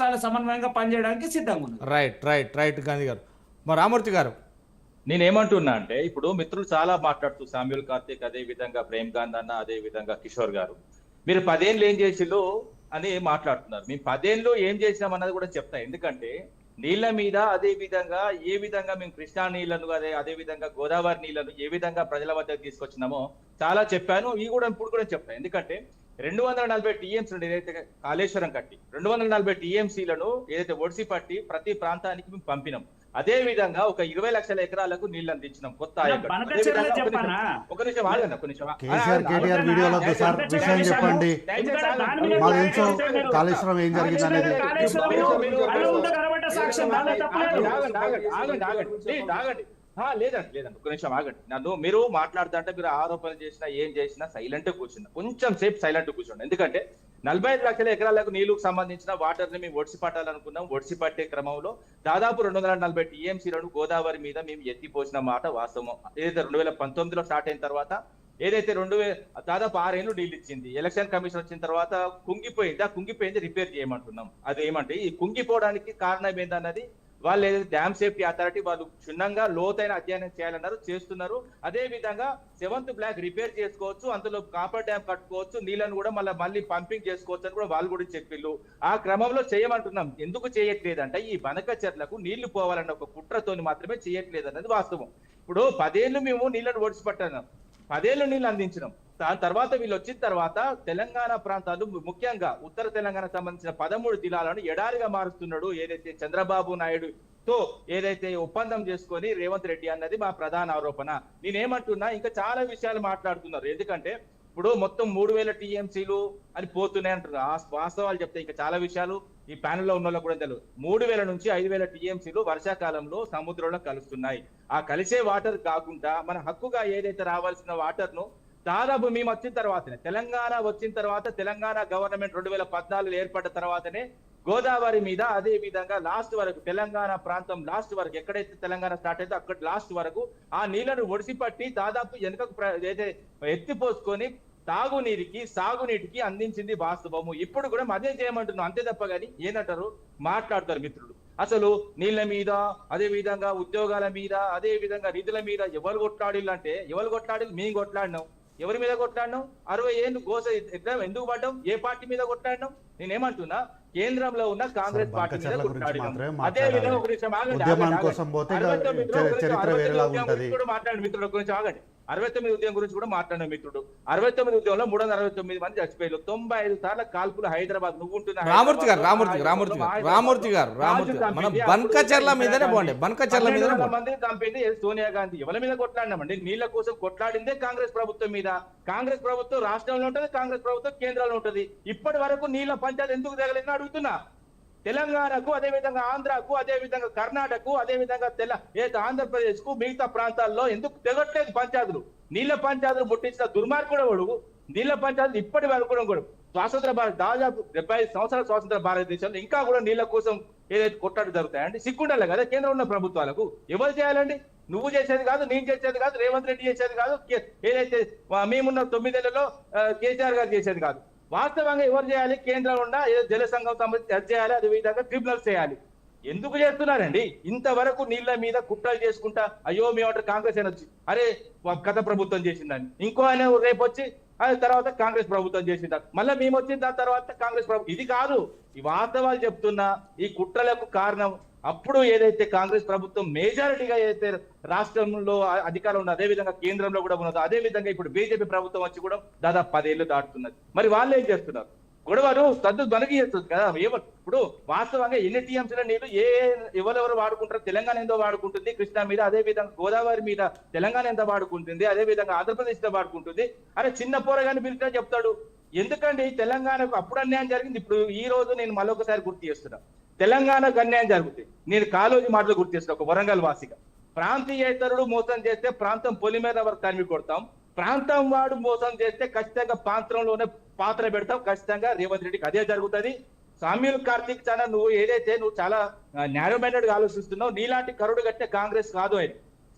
రాష్ట్రాల సమన్వయంగా పనిచేయడానికి సిద్ధంగా ఉన్నారు. రైట్ రైట్ రైట్ గాంధీ గారు. మరి రామూర్తి గారు. నేనేమంటున్నా అంటే ఇప్పుడు మిత్రులు చాలా మాట్లాడుతూ సామ్యుల్ కార్తీక్ అదే విధంగా ప్రేమ్ గాంధీ అన్న అదే విధంగా కిషోర్ గారు. మీరు పదేళ్ళు ఏం చేసిళ్ళు అని మాట్లాడుతున్నారు. మేము పదేళ్ళు ఏం చేసినాం అన్నది కూడా చెప్తా. ఎందుకంటే నీళ్ళ మీద అదే విధంగా ఏ విధంగా మేము కృష్ణా నీళ్ళను అదే అదే విధంగా గోదావరి నీళ్ళను ఏ విధంగా ప్రజల వద్దకు తీసుకొచ్చినామో చాలా చెప్పాను. ఇవి కూడా ఇప్పుడు కూడా చెప్తాను ఎందుకంటే రెండు వందల నలభై టీఎంసీ ఏదైతే కాళేశ్వరం కట్టి రెండు వందల నలభై టీఎంసీలను ఏదైతే ఒడిసి పట్టి ప్రతి ప్రాంతానికి మేము పంపినాం అదే విధంగా ఒక ఇరవై లక్షల ఎకరాలకు నీళ్ళు అందించినాం కొత్త ఒక చెప్పానా? నిమిషం, ఒక నిమిషం ఆగండి, ఒక నిమిషం. వీడియోలో సార్, విషయం. చెప్పండి. కాళేశ్వరం ఏం జరిగింది అనేది ఆగండి. లేదండి లేదండి. ఒక నిమిషం ఆగండి. నన్ను మీరు మాట్లాడుతుంటే మీరు ఆరోపణలు చేసినా ఏం చేసినా సైలెంట్ కూర్చున్నా. కొంచెం సేపు సైలెంట్ కూర్చోండి. ఎందుకంటే నలభై ఐదు లక్షల ఎకరాలకు నీళ్ళకు సంబంధించిన వాటర్ని మేము ఒడిసి పట్టాలనుకున్నాం. ఒడిసి పట్టే క్రమంలో దాదాపు రెండు వందల నలభై టీఎంసీలను గోదావరి మీద మేము ఎత్తిపోసిన మాట వాస్తవం. ఏదైతే రెండు వేల పంతొమ్మిదిలో స్టార్ట్ అయిన తర్వాత ఏదైతే రెండు వేల దాదాపు ఆరేళ్ళు నీళ్ళు ఇచ్చింది. ఎలక్షన్ కమిషన్ వచ్చిన తర్వాత కుంగిపోయింది. ఆ కుంగిపోయింది రిపేర్ చేయమంటున్నాం. అది ఏమంటే ఈ కుంగిపోవడానికి కారణం ఏందన్నది వాళ్ళు ఏదైతే డ్యామ్ సేఫ్టీ అథారిటీ వాళ్ళు క్షుణ్ణంగా లోతైన అధ్యయనం చేయాలన్నారు చేస్తున్నారు. అదే విధంగా సెవెంత్ బ్లాక్ రిపేర్ చేసుకోవచ్చు అందులో కాపర్ డ్యామ్ కట్టుకోవచ్చు నీళ్ళను కూడా మళ్ళీ మళ్ళీ పంపింగ్ చేసుకోవచ్చు అని కూడా వాళ్ళు కూడా చెప్పిళ్ళు. ఆ క్రమంలో చేయమంటున్నాం. ఎందుకు చేయట్లేదంటే ఈ బనక చెట్లకు నీళ్ళు పోవాలన్న ఒక కుట్రతోని మాత్రమే చేయట్లేదు అన్నది వాస్తవం. ఇప్పుడు పదేళ్ళు మేము నీళ్ళను ఓడిచిపట్టాను. పదేళ్ళు నీళ్ళు అందించినాం దాని తర్వాత వీళ్ళు వచ్చిన తర్వాత తెలంగాణ ప్రాంతాలు ముఖ్యంగా ఉత్తర తెలంగాణ సంబంధించిన పదమూడు జిల్లాలను ఎడారిగా మారుస్తున్నాడు ఏదైతే చంద్రబాబు నాయుడు తో ఏదైతే ఒప్పందం చేసుకొని రేవంత్ రెడ్డి అన్నది మా ప్రధాన ఆరోపణ. నేనేమంటున్నా ఇంకా చాలా విషయాలు మాట్లాడుతున్నారు. ఎందుకంటే ఇప్పుడు మొత్తం మూడు వేల టీఎంసీలు అని పోతున్నాయి అంటారు. ఆ వాస్తవాలు చెప్తే ఇంకా చాలా విషయాలు ఈ ప్యానెల్లో ఉన్న వాళ్ళకు కూడా తెలియదు మూడు వేల నుంచి ఐదు వేల టీఎంసీలు వర్షాకాలంలో సముద్రంలో కలుస్తున్నాయి. ఆ కలిసే వాటర్ కాకుండా మన హక్కుగా ఏదైతే రావాల్సిన వాటర్ను దాదాపు మేము వచ్చిన తర్వాతనే తెలంగాణ వచ్చిన తర్వాత తెలంగాణ గవర్నమెంట్ రెండు వేల పద్నాలుగు ఏర్పడ్డ తర్వాతనే గోదావరి మీద అదే విధంగా లాస్ట్ వరకు తెలంగాణ ప్రాంతం లాస్ట్ వరకు ఎక్కడైతే తెలంగాణ స్టార్ట్ అయితే అక్కడ లాస్ట్ వరకు ఆ నీళ్ళను ఒడిసి పట్టి దాదాపు వెనుకకు ఏదైతే ఎత్తిపోసుకొని తాగునీరికి సాగునీటికి అందించింది వాస్తవము. ఇప్పుడు కూడా అదే చేయమంటున్నాం? అంతే తప్ప గాని ఏంటంటారు మాట్లాడతారు మిత్రులు. అసలు నీళ్ళ మీద అదే విధంగా ఉద్యోగాల మీద అదే విధంగా నిధుల మీద ఎవరు కొట్లాడిల్లు అంటే ఎవరు కొట్లాడిల్లు మేము కొట్లాడినాం. ఎవరి మీద కొట్లాడినాం? అరవై ఏళ్ళు గోస ఎందుకు పడ్డాం? ఏ పార్టీ మీద కొట్లాడినాం? నేనేమంటున్నా? కేంద్రంలో ఉన్న కాంగ్రెస్ పార్టీ మీద కొట్లాడినాం. అదే. విధంగా ఒక నిమిషం ఆగండి, మాట్లాడిన మిత్రుల గురించి ఆగండి. అరవై తొమ్మిది ఉద్యమం గురించి కూడా మాట్లాడిన మిత్రుడు. అరవై తొమ్మిది ఉద్యమంలో మూడు వందల అరవై తొమ్మిది మంది చచ్చిపోయారు. తొంభై ఐదు సార్లు కాల్పులు హైదరాబాద్. నువ్వు ఉంటున్న రామూర్తి గారు రామూర్తి రామూర్తి గారు రామూర్తి గారు. రామూర్తి మనం. బన్కచర్ల మీదనే పోండి బన్కచర్ల పోండి. మందిని చంపింది సోనియా గాంధీ. ఎవరి మీద కొట్లాడినామండి నీళ్ళ కోసం కొట్లాడిందే కాంగ్రెస్ ప్రభుత్వం మీద. కాంగ్రెస్ ప్రభుత్వం రాష్ట్రంలో ఉంటది కాంగ్రెస్ ప్రభుత్వం కేంద్రంలో ఉంటది. ఇప్పటి వరకు నీళ్ళ పంచాయతీ ఎందుకు తగలేదని అడుగుతున్నా. తెలంగాణకు అదే విధంగా ఆంధ్రాకు అదే విధంగా కర్ణాటకకు అదే విధంగా తెల ఏదైతే ఆంధ్రప్రదేశ్కు మిగతా ప్రాంతాల్లో ఎందుకు తెగట్లేదు పంచాయతీలు? నీళ్ళ పంచాయతీలు ముట్టించిన దుర్మార్గుడు కొడుకు నీళ్ళ పంచాయతీలు ఇప్పటి వరకు కూడా కూడా స్వాతంత్ర భారత దాదాపు డెబ్బై ఐదు సంవత్సరాల స్వాతంత్ర భారతదేశంలో ఇంకా కూడా నీళ్ళ కోసం ఏదైతే కొట్టాడు జరుగుతాయండి సిగ్గుండాలి కదా కేంద్రం ఉన్న ప్రభుత్వాలకు. ఎవరు చేయాలండి? నువ్వు చేసేది కాదు నేను చేసేది కాదు రేవంత్ రెడ్డి చేసేది కాదు ఏదైతే మేమున్న తొమ్మిదేళ్ళలో కేసీఆర్ గారు చేసేది కాదు. వాస్తవంగా ఎవరు చేయాలి? కేంద్రం ఉన్న ఏదో జల సంఘం సంబంధించి అది చేయాలి అదే విధంగా ట్రిబ్యునల్స్ చేయాలి. ఎందుకు చేస్తున్నారండి? ఇంతవరకు నీళ్ళ మీద కుట్రలు చేసుకుంటా అయ్యో మేము కాంగ్రెస్ అని వచ్చి అరే గత ప్రభుత్వం చేసిందని. ఇంకో ఆయన రేపు వచ్చి అది తర్వాత కాంగ్రెస్ ప్రభుత్వం చేసిందా? మళ్ళీ మేము వచ్చిన దాని తర్వాత కాంగ్రెస్ ప్రభుత్వం ఇది కాదు. ఈ వాస్తవాలు చెప్తున్నా ఈ కుట్రలకు కారణం అప్పుడు ఏదైతే కాంగ్రెస్ ప్రభుత్వం మేజారిటీగా ఏదైతే రాష్ట్రంలో అధికారం ఉన్నదో అదే విధంగా కేంద్రంలో కూడా ఉన్నదో అదే విధంగా ఇప్పుడు బీజేపీ ప్రభుత్వం వచ్చి కూడా దాదాపు పదేళ్ళు దాటుతున్నది. మరి వాళ్ళు ఏం చేస్తున్నారు? గొడవలు సద్దు బలిగి చేస్తుంది కదా. ఏమ- ఇప్పుడు వాస్తవంగా ఎన్ని టీఎంసీల నీళ్ళు ఏ ఎవరెవరు వాడుకుంటారు తెలంగాణ ఎంతో వాడుకుంటుంది. కృష్ణా మీద అదే విధంగా గోదావరి మీద తెలంగాణ ఎంత వాడుకుంటుంది. అదే విధంగా ఆంధ్రప్రదేశ్లో వాడుకుంటుంది. అరే చిన్న పోరగాని పిలిచినా చెప్తాడు. ఎందుకండి? తెలంగాణకు అప్పుడు అన్యాయం జరిగింది. ఇప్పుడు ఈ రోజు నేను మరొకసారి గుర్తు చేస్తున్నా. తెలంగాణకు అన్యాయం జరుగుతుంది నేను కాలోజీ మాటలు గుర్తు చేస్తున్నా ఒక వరంగల్ వాసిగా. ప్రాంతీయేతరుడు మోసం చేస్తే ప్రాంతం పొలిమేర వరకు తరిమి కొడతాం. ప్రాంతం వాడు మోసం చేస్తే ఖచ్చితంగా ప్రాంతంలోనే పాత్ర పెడతావు. ఖచ్చితంగా రేవంత్ రెడ్డికి అదే జరుగుతుంది. సామ్యుల్ కార్తీక్ చాలా నువ్వు ఏదైతే నువ్వు చాలా న్యారో మైండెడ్ ఆలోచిస్తున్నావు నీలాంటి కరుడు కట్టే కాంగ్రెస్ కాదు ఆయన.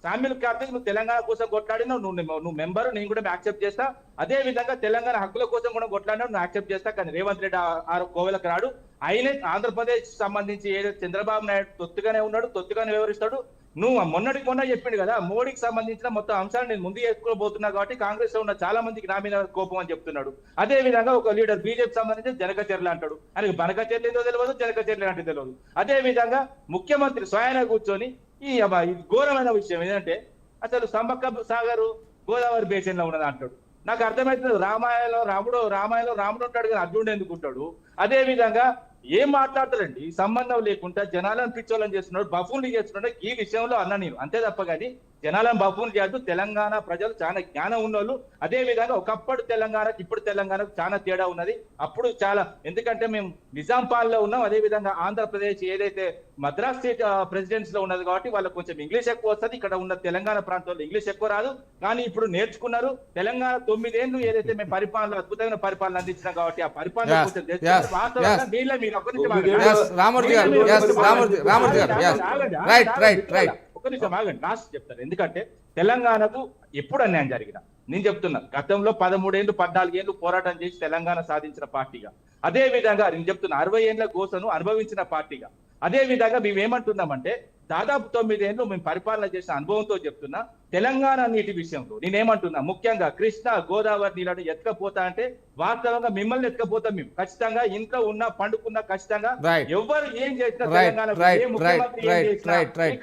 సామ్యుల్ కార్తీక్ నువ్వు తెలంగాణ కోసం కొట్లాడినావు. నువ్వు నువ్వు మెంబర్ నేను కూడా యాక్సెప్ట్ చేస్తా. అదే విధంగా తెలంగాణ హక్కుల కోసం కూడా కొట్లాడినావు. నువ్వు యాక్సెప్ట్ చేస్తా. కానీ రేవంత్ రెడ్డి ఆ- కోవెలకు రాడు. ఆయనే ఆంధ్రప్రదేశ్ సంబంధించి ఏదైతే చంద్రబాబు నాయుడు తొత్తుగానే ఉన్నాడు. తొత్తుగానే వివరిస్తాడు. నువ్వు మొన్నటికి మొన్న చెప్పిండు కదా మోడీకి సంబంధించిన మొత్తం అంశాలు నేను ముందు చేసుకోబోతున్నా కాబట్టి కాంగ్రెస్లో ఉన్న చాలా మందికి నా మీద కోపం అని చెప్తున్నాడు. అదే విధంగా ఒక లీడర్ బీజేపీ సంబంధించి జనకచర్ల అంటాడు. ఆయనకు బనకచర్ల ఏదో తెలియదు జనకచర్ల అంటే తెలియదు అదే విధంగా ముఖ్యమంత్రి స్వయాన కూర్చొని ఈ అబ్బా, ఇది ఘోరమైన విషయం ఏంటంటే అసలు సంబక్క సాగర్ గోదావరి బేసిన్లో ఉన్నది అంటాడు. నాకు అర్థమవుతుంది రామాయణంలో రాముడు రామాయణంలో రాముడు ఉంటాడు కానీ అర్జునుడు ఎందుకు ఉంటాడు? అదే విధంగా ఏం మాట్లాడతారండి? సంబంధం లేకుండా జనాలను పిచ్చోళ్ళని చేస్తున్నాడు బఫూన్లు చేస్తున్నాడు ఈ విషయంలో అన్న నేను. అంతే తప్ప కానీ జనాలను బఫూన్లు చేయద్దు. తెలంగాణ ప్రజలు చాలా జ్ఞానం ఉన్నోళ్ళు. అదే విధంగా ఒకప్పుడు తెలంగాణకి ఇప్పుడు తెలంగాణకు చాలా తేడా ఉన్నది. అప్పుడు చాలా ఎందుకంటే మేము నిజాం పాలనలో ఉన్నాం. అదే విధంగా ఆంధ్రప్రదేశ్ ఏదైతే మద్రాస్ స్టేట్ ప్రెసిడెన్స్లో ఉన్నది కాబట్టి వాళ్ళకి కొంచెం ఇంగ్లీష్ ఎక్కువ వస్తుంది. ఇక్కడ ఉన్న తెలంగాణ ప్రాంతంలో ఇంగ్లీష్ ఎక్కువ రాదు. కానీ ఇప్పుడు నేర్చుకున్నారు. తెలంగాణ తొమ్మిదేళ్ళు ఏదైతే మేము పరిపాలన అద్భుతమైన పరిపాలన అందించినాం కాబట్టి ఆ పరిపాలన కొంచెం మీరు రామూర్తి గారు, yes, రామూర్తి- రామూర్తి గారు, yes. ఆగండి, ఆగండి, ఒక నిమిషం ఆగండి. లాస్ట్ చెప్తారు ఎందుకంటే తెలంగాణకు ఎప్పుడు అన్యాయం జరిగిన నేను చెప్తున్నా గతంలో పదమూడేళ్ళు పద్నాలుగేళ్ళు పోరాటం చేసి తెలంగాణ సాధించిన పార్టీగా. అదే విధంగా నేను చెప్తున్నా అరవై ఏళ్ళ గోసను అనుభవించిన పార్టీగా. అదే విధంగా మేము ఏమంటున్నామంటే దాదాపు తొమ్మిదేళ్ళు మేము పరిపాలన చేసిన అనుభవంతో చెప్తున్నా తెలంగాణ నీటి విషయంలో నేనేమంటున్నా ముఖ్యంగా కృష్ణ గోదావరి నీళ్ళను ఎత్తుకపోతా అంటే వాస్తవంగా మిమ్మల్ని ఎత్తుకపోతాం మేము. ఖచ్చితంగా ఇంట్లో ఉన్న పండుకున్న ఖచ్చితంగా. ఎవరు ఏం చేసినా తెలంగాణ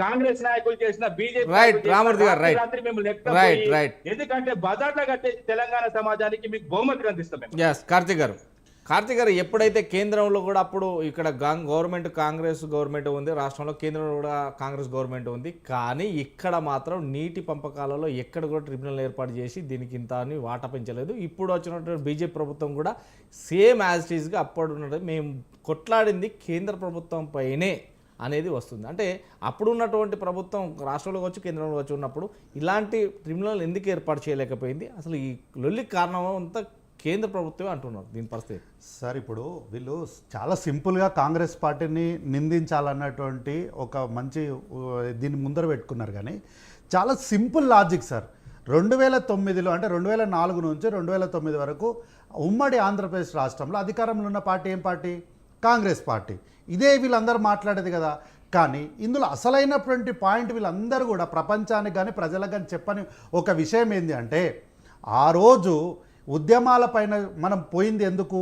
కాంగ్రెస్ నాయకులు చేసిన బీజేపీ మిమ్మల్ని. ఎందుకంటే బజార్లో కట్టేసి తెలంగాణ సమాజానికి మీకు బహుమతి అందిస్తాం కార్తీక్ గారు. కార్తీక్ గారు ఎప్పుడైతే కేంద్రంలో కూడా అప్పుడు ఇక్కడ గవర్నమెంట్ కాంగ్రెస్ గవర్నమెంట్ ఉంది రాష్ట్రంలో కేంద్రంలో కూడా కాంగ్రెస్ గవర్నమెంట్ ఉంది. కానీ ఇక్కడ మాత్రం నీటి పంపకాలలో ఎక్కడ కూడా ట్రిబ్యునల్ ఏర్పాటు చేసి దీనికి ఇంత అని వాటా పెంచలేదు. ఇప్పుడు వచ్చినటువంటి బీజేపీ ప్రభుత్వం కూడా సేమ్ యాజ్ ఈజ్గా అప్పుడు ఉన్నది మేము కొట్లాడింది కేంద్ర ప్రభుత్వం పైనే అనేది వస్తుంది. అంటే అప్పుడు ఉన్నటువంటి ప్రభుత్వం రాష్ట్రంలో వచ్చి కేంద్రంలో వచ్చి ఉన్నప్పుడు ఇలాంటి ట్రిబ్యునల్ ఎందుకు ఏర్పాటు చేయలేకపోయింది? అసలు ఈ లొల్లి కారణం అంతా కేంద్ర ప్రభుత్వమే అంటున్నారు దీని పరిస్థితి. సార్ ఇప్పుడు వీళ్ళు చాలా సింపుల్గా కాంగ్రెస్ పార్టీని నిందించాలన్నటువంటి ఒక మంచి దీన్ని ముందర పెట్టుకున్నారు కానీ చాలా సింపుల్ లాజిక్ సార్. రెండు వేల తొమ్మిదిలో అంటే రెండు వేల నాలుగు నుంచి రెండు వేల తొమ్మిది వరకు ఉమ్మడి ఆంధ్రప్రదేశ్ రాష్ట్రంలో అధికారంలో ఉన్న పార్టీ ఏం పార్టీ? కాంగ్రెస్ పార్టీ. ఇదే వీళ్ళందరూ మాట్లాడేది కదా. కానీ ఇందులో అసలైనటువంటి పాయింట్ వీళ్ళందరూ కూడా ప్రపంచానికి కానీ ప్రజలకు కానీ చెప్పని ఒక విషయం ఏంటి అంటే ఆ రోజు ఉద్యమాల పైన మనం పోయింది ఎందుకు?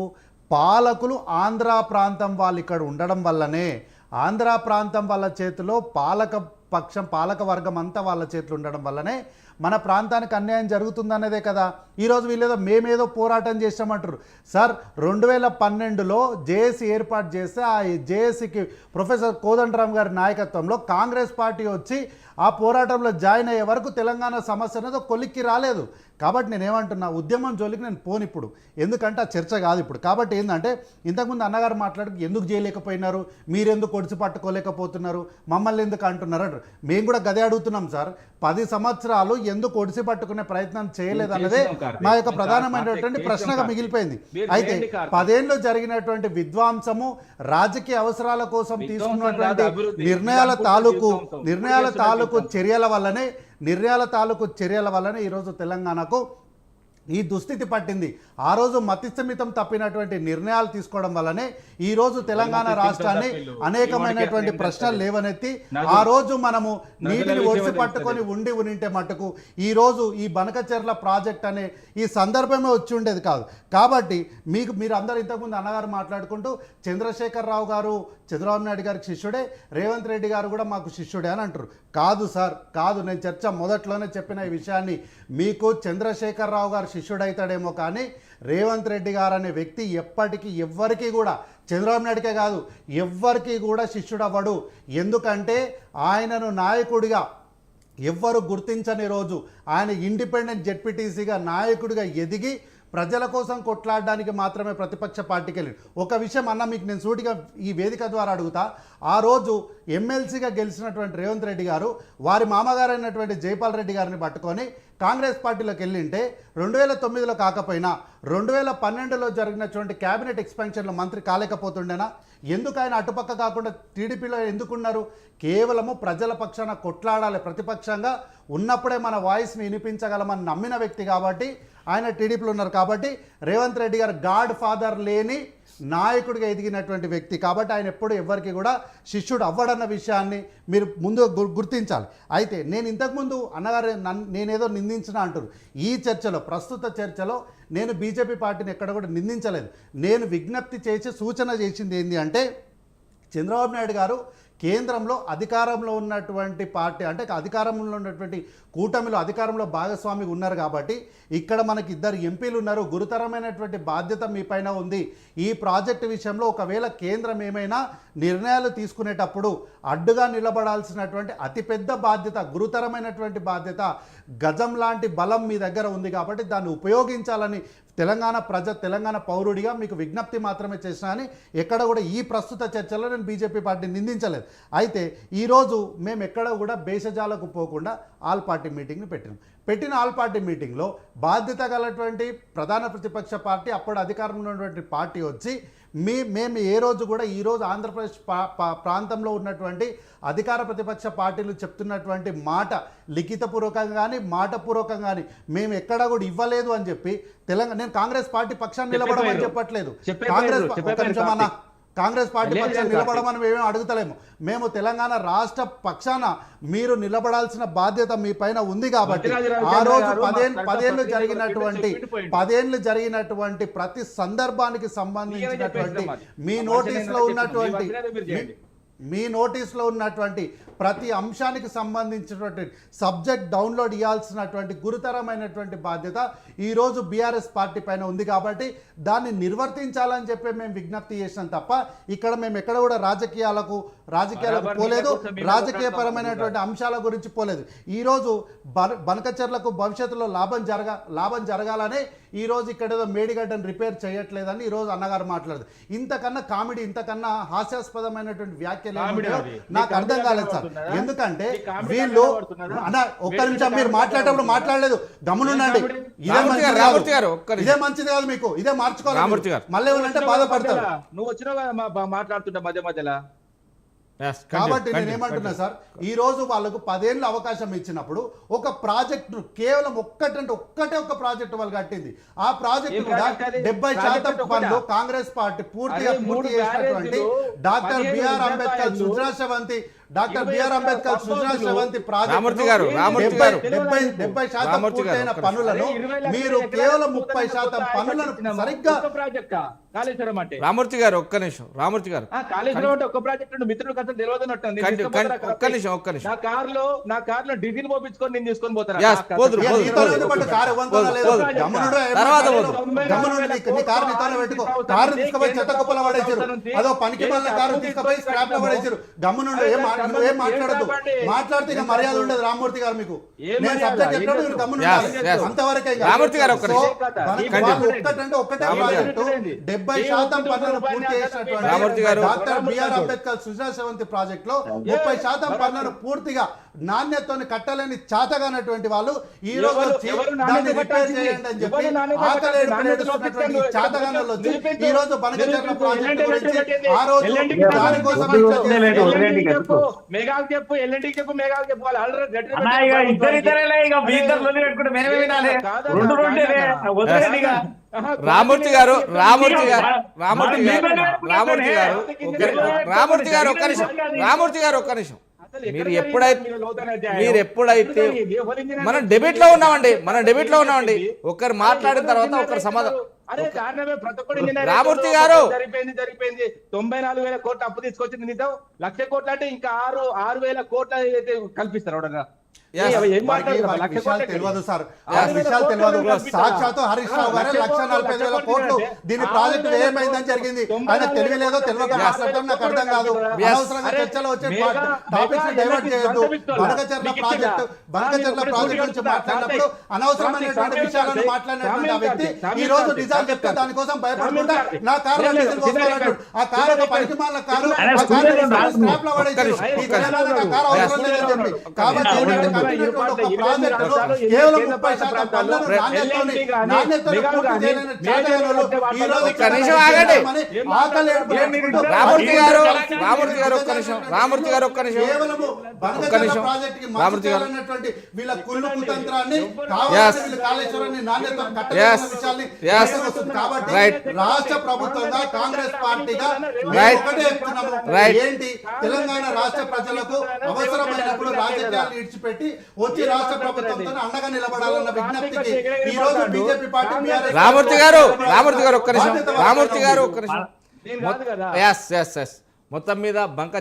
పాలకులు ఆంధ్ర ప్రాంతం వాళ్ళు ఇక్కడ ఉండడం వల్లనే. ఆంధ్ర ప్రాంతం వాళ్ళ చేతిలో పాలక పక్షం పాలక వర్గం అంతా వాళ్ళ చేతిలో ఉండడం వల్లనే మన ప్రాంతానికి అన్యాయం జరుగుతుందనేదే కదా. ఈరోజు వీళ్ళేదో మేమేదో పోరాటం చేసామంటారు సార్ రెండు వేల పన్నెండులో జేఏసీ ఏర్పాటు చేస్తే ఆ జేఏసీకి ప్రొఫెసర్ కోదండరామ్ గారి నాయకత్వంలో కాంగ్రెస్ పార్టీ వచ్చి ఆ పోరాటంలో జాయిన్ అయ్యే వరకు తెలంగాణ సమస్య అనేది కొలిక్కి రాలేదు. కాబట్టి నేను ఏమంటున్నా ఉద్యమం జోలికి నేను పోను ఇప్పుడు ఎందుకంటే ఆ చర్చ కాదు ఇప్పుడు. కాబట్టి ఏంటంటే ఇంతకుముందు అన్నగారు మాట్లాడి ఎందుకు చేయలేకపోయినారు? మీరెందుకు ఒడిచి పట్టుకోలేకపోతున్నారు? మమ్మల్ని ఎందుకు అంటున్నారు అంటారు. మేము కూడా గదే అడుగుతున్నాం సార్. పది సంవత్సరాలు ఎందుకు ఒడిసి పట్టుకునే ప్రయత్నం చేయలేదు అన్నదే. మా యొక్క ప్రధానమైనటువంటి ప్రశ్నగా. మిగిలిపోయింది అయితే. పదేళ్ళు జరిగినటువంటి విధ్వంసము రాజకీయ అవసరాల కోసం తీసుకున్నటువంటి. నిర్ణయాల తాలూకు. నిర్ణయాల తాలూకు. చర్యల వల్లనే నిర్ణయాల తాలూకు చర్యల వల్లనే ఈరోజు తెలంగాణకు ఈ దుస్థితి పట్టింది. ఆ రోజు మతిస్థమితం తప్పినటువంటి నిర్ణయాలు తీసుకోవడం వల్లనే ఈ రోజు తెలంగాణ రాష్ట్రాన్ని. అనేకమైనటువంటి ప్రశ్నలు లేవనెత్తి ఆ రోజు మనము నీటిని ఒడిసి. పట్టుకొని ఉండి ఉనింటే మట్టుకు ఈ రోజు ఈ బనకచెర్ల ప్రాజెక్ట్ అనే ఈ సందర్భమే వచ్చి ఉండేది కాదు. కాబట్టి మీకు మీరు అందరు ఇంతకుముందు అన్నగారు మాట్లాడుకుంటూ చంద్రశేఖర్ రావు గారు చంద్రబాబు నాయుడు గారికి శిష్యుడే రేవంత్ రెడ్డి గారు కూడా మాకు శిష్యుడే అని అంటారు. కాదు సార్ కాదు నేను చర్చ మొదట్లోనే చెప్పిన ఈ విషయాన్ని మీకు చంద్రశేఖర్ రావు గారు శిష్యుడైతాడేమో కానీ రేవంత్ రెడ్డి గారు అనే వ్యక్తి ఎప్పటికీ ఎవ్వరికీ కూడా చంద్రబాబు నాయుడికే కాదు ఎవ్వరికీ కూడా శిష్యుడవ్వడు. ఎందుకంటే ఆయనను నాయకుడిగా ఎవ్వరు గుర్తించని రోజు ఆయన ఇండిపెండెంట్ జెడ్పీటీసీగా నాయకుడిగా ఎదిగి ప్రజల కోసం కొట్లాడడానికి మాత్రమే ప్రతిపక్ష పార్టీకి వెళ్ళి ఒక విషయం అన్న మీకు నేను సూటిగా ఈ వేదిక ద్వారా అడుగుతా. ఆ రోజు ఎమ్మెల్సీగా గెలిచినటువంటి రేవంత్ రెడ్డి గారు వారి మామగారు అయినటువంటి జైపాల్ రెడ్డి గారిని పట్టుకొని కాంగ్రెస్ పార్టీలోకి వెళ్ళింటే రెండు వేల తొమ్మిదిలో కాకపోయినా రెండు వేల పన్నెండులో జరిగినటువంటి క్యాబినెట్ ఎక్స్పెన్షన్లో మంత్రి కాలేకపోతుండేనా? ఎందుకు ఆయన అటుపక్క కాకుండా టీడీపీలో ఎందుకున్నారు? కేవలము ప్రజల పక్షాన కొట్లాడాలి. ప్రతిపక్షంగా ఉన్నప్పుడే మన వాయిస్ని వినిపించగలమని నమ్మిన వ్యక్తి కాబట్టి ఆయన టీడీపీలో ఉన్నారు కాబట్టి రేవంత్ రెడ్డి గారు గాడ్ ఫాదర్ లేని నాయకుడిగా ఎదిగినటువంటి వ్యక్తి కాబట్టి ఆయన ఎప్పుడు ఎవరికి కూడా శిష్యుడు అవ్వడన్న విషయాన్ని మీరు ముందు గు- గుర్తించాలి. అయితే నేను ఇంతకుముందు అన్నగారు నన్ను నేనేదో నిందించిన అంటారు ఈ చర్చలో ప్రస్తుత చర్చలో నేను బీజేపీ పార్టీని ఎక్కడ కూడా నిందించలేదు. నేను విజ్ఞప్తి చేసి సూచన చేసింది ఏంటి అంటే చంద్రబాబు నాయుడు గారు కేంద్రంలో అధికారంలో ఉన్నటువంటి పార్టీ అంటే అధికారంలో ఉన్నటువంటి కూటమిలో అధికారంలో భాగస్వామి ఉన్నారు కాబట్టి ఇక్కడ మనకి ఇద్దరు ఎంపీలు ఉన్నారు. గురుతరమైనటువంటి బాధ్యత మీ పైన ఉంది. ఈ ప్రాజెక్టు విషయంలో ఒకవేళ కేంద్రం ఏమైనా నిర్ణయాలు తీసుకునేటప్పుడు అడ్డుగా నిలబడాల్సినటువంటి అతిపెద్ద బాధ్యత గురుతరమైనటువంటి బాధ్యత గజం లాంటి బలం మీ దగ్గర ఉంది కాబట్టి దాన్ని ఉపయోగించాలని తెలంగాణ ప్రజ తెలంగాణ పౌరుడిగా మీకు విజ్ఞప్తి మాత్రమే చేసినా అని ఎక్కడ కూడా ఈ ప్రస్తుత చర్చలో నేను బీజేపీ పార్టీని నిందించలేదు. అయితే ఈరోజు మేము ఎక్కడ కూడా బేసజాలకు పోకుండా ఆల్ పార్టీ మీటింగ్ని పెట్టినాం. పెట్టిన ఆల్ పార్టీ మీటింగ్లో బాధ్యత గలటువంటి ప్రధాన ప్రతిపక్ష పార్టీ అప్పుడు అధికారంలో ఉన్నటువంటి పార్టీ వచ్చి మీ మేము ఏ రోజు కూడా ఈరోజు ఆంధ్రప్రదేశ్ ప్రాంతంలో ఉన్నటువంటి అధికార ప్రతిపక్ష పార్టీలు చెప్తున్నటువంటి మాట లిఖితపూర్వకంగా కానీ మాటపూర్వకంగా కానీ మేము ఎక్కడా కూడా ఇవ్వలేదు అని చెప్పి తెలంగాణ నేను కాంగ్రెస్ పార్టీ పక్షాన్ని నిలబడమని. చెప్పట్లేదు. కాంగ్రెస్ కాంగ్రెస్ పార్టీ పక్షాన్ని నిలబడమని మేమేం అడుగుతలేము మేము తెలంగాణ రాష్ట్ర పక్షాన మీరు నిలబడాల్సిన బాధ్యత మీ పైన ఉంది కాబట్టి ఆ రోజు పదేళ్ళు పదేళ్ళు జరిగినటువంటి. పదేళ్ళు జరిగినటువంటి ప్రతి సందర్భానికి సంబంధించినటువంటి. మీ నోటీస్లో ఉన్నటువంటి. మీ నోటీస్లో ఉన్నటువంటి ప్రతి అంశానికి సంబంధించినటువంటి సబ్జెక్ట్ డౌన్లోడ్ ఇవ్వాల్సినటువంటి గురుతరమైనటువంటి బాధ్యత ఈరోజు బీఆర్ఎస్ పార్టీ పైన ఉంది కాబట్టి దాన్ని నిర్వర్తించాలని చెప్పి మేము విజ్ఞప్తి చేసినాం తప్ప ఇక్కడ మేము ఎక్కడ కూడా రాజకీయాలకు రాజకీయాలకు పోలేదు. రాజకీయపరమైనటువంటి అంశాల గురించి పోలేదు. ఈరోజు బన బనకచర్లకు భవిష్యత్తులో లాభం జరగ లాభం జరగాలనే ఈరోజు ఇక్కడ ఏదో మేడిగడ్డను రిపేర్ చేయట్లేదని ఈరోజు అన్నగారు మాట్లాడదు ఇంతకన్నా కామెడీ ఇంతకన్నా హాస్యాస్పదమైనటువంటి వ్యాఖ్యలు. నాకు అర్థం కాలేదు సార్? ఎందుకంటే వీళ్ళు? అన్న ఒక్క మీరు నిమిషం మీరు మాట్లాడేటప్పుడు మాట్లాడలేదు గమనుండండి? ఇదే మంచిది గారు. ఇదే మంచిది కాదు మీకు ఇదే మార్చుకోవాలి. మళ్ళీ ఏమంటే బాధపడతారు నువ్వు వచ్చినావు మాట్లాడుతుంటే మధ్య మధ్యలో కాబట్టి నేను continue, ఏమంటున్నా continue. సార్ ఈ రోజు వాళ్ళకు పదేళ్ళు అవకాశం ఇచ్చినప్పుడు ఒక ప్రాజెక్టు కేవలం ఒక్కటంటే ఒక్కటే ఒక ప్రాజెక్ట్ వాళ్ళు కట్టింది ఆ ప్రాజెక్ట్ కూడా? డెబ్బై శాతం? పనులు కాంగ్రెస్ పార్టీ పూర్తిగా పూర్తి చేసినటువంటి doctor BR Ambedkar Sravanthi doctor BR Ambedkar Sujana Sravanthi project Ramurthy డెబ్బై శాతం పూర్తయిన పనులను మీరు కేవలం ముప్పై శాతం పనులను. సరిగ్గా కాళేశ్వరం అంటే రామూర్తి గారు ఒక్క నిమిషం రామూర్తి గారు ఆ, కాళేశ్వరం అంటే ఒక్క ప్రాజెక్ట్ మిత్రులకు అసలు. నేను కంటి- ఒక్క? నిమిషం, ఒక్క నిమిషం. నా డీజిల్ పోపించుకొని నేను తీసుకొని కార్. గమ్మునుడు నీ- కారు పెట్టుకో కారు తీసుకుపోయి చెత్త కుప్పలో పడేసారు అదో పనికి మళ్ళీ కారు తీసుకుపోయి స్క్రాప్లో పడేసారు గమ్మునుండు ఏం మాట్లాడితే ఇక మర్యాద ఉండదు రామ్మూర్తి గారు మీకు నేను? సబ్జెక్ట్ చెప్పినప్పుడు మీరు. అంతవరకే. రామ్మూర్తి గారు ఒక్కటే. ప్రాజెక్టు డెబ్బై శాతం పనులను పూర్తి చేసినటువంటి. డాక్టర్ బిఆర్ అంబేద్కర్ సుజనా సెవంతి ప్రాజెక్ట్లో ముప్పై శాతం పనులను పూర్తిగా నాణ్యతతో కట్టలేని చాతగానటువంటి వాళ్ళు ఈ రోజు వచ్చి దాన్ని నాణ్యత రిపేర్? చేయండి అని చెప్పి ఆకలి. చాతగానులు వచ్చి. ఈ రోజు బనకచర్ల. ప్రాజెక్టు గురించి. ఆ రోజు ఎల్ఎన్టీకి దానికోసం ఎల్ఎన్టీకి చెప్పు మెగాకు చెప్పు ఎల్ఎన్టీకి చెప్పు వాళ్ళు ఇద్దరు ఇద్దరేలే ఇక మీ ఇద్దరు లొల్లి పెట్టుకుంటే మేమే వినాలి రెండు రామూర్తి గారు రామూర్తి గారు రామూర్తి రామూర్తి గారు ఒక్క- రామూర్తి గారు ఒక్క నిమిషం రామూర్తి గారు ఒక్క నిమిషం. మీరు ఎప్పుడైతే మీరు ఎప్పుడైతే మనం డెబిట్లో ఉన్నామండి మనం డెబిట్లో ఉన్నామండి. ఒకరు మాట్లాడిన తర్వాత ఒకరు సమాధానం కారణమే ప్రతి రామూర్తి గారు. జరిపోయింది జరిపోయింది తొంభై నాలుగు వేల కోట్లు అప్పు తీసుకొచ్చింది నిజం? లక్ష కోట్లు అంటే ఇంకా ఆరు ఆరు వేల కోట్లు అయితే కల్పిస్తారు ఎవడన్నా తెలియదు సార్ ఆ విషయాలు తెలియదు? సాక్షాత్ హరీష్ రావు గారే లక్ష నలభై వేల కోట్లు దీని ప్రాజెక్టు ఏమైందని జరిగింది ఆయన తెలియలేదో తెలియక మాట్లాడటం నాకు అర్థం కాదు. అనవసరంగా చర్చలో వచ్చే టాపిక్స్ డైవర్ట్ చేయొద్దు బనకచర్ల ప్రాజెక్టు? బనకచర్ల ప్రాజెక్ట్ గురించి మాట్లాడినప్పుడు అనవసరమైనటువంటి విషయాలను మాట్లాడినటువంటి ఆ వ్యక్తి ఈ రోజు నిజాలు చెప్తే దానికోసం భయపడకుండా నా డీజిల్ పోసుకోవాలంటాడు ఆ కారు ఒక పనికి కారు ఆ కారు. స్క్రాప్లో ఈ కారు అవసరం లేదని చెప్పి కాబట్టి నిమిషం ఆగండి. రామూర్తి గారు రామూర్తి గారు ఒక్క నిమిషం రామూర్తి గారు ఒక్క నిమిషం. ఒక్క నిమిషం. రామూర్తి గారు. వీళ్ళ కుళ్ళు కుతంత్రాన్ని కాళేశ్వరాన్ని. రాష్ట్ర ప్రభుత్వంగా కాంగ్రెస్ పార్టీగా. ఏంటి? తెలంగాణ రాష్ట్ర ప్రజలకు అవసరమైనప్పుడు రాజకీయాలు ఇడిచిపెట్టి వచ్చి రాష్ట్ర ప్రభుత్వంతో అండగా నిలబడాలన్న విజ్ఞప్తికి ఈ రోజు బీజేపీ పార్టీ BRS రామూర్తి గారు రామూర్తి గారు ఒక్క నిమిషం. రామూర్తి గారు ఒక్క నిమిషం. మొత్తం మీద బంక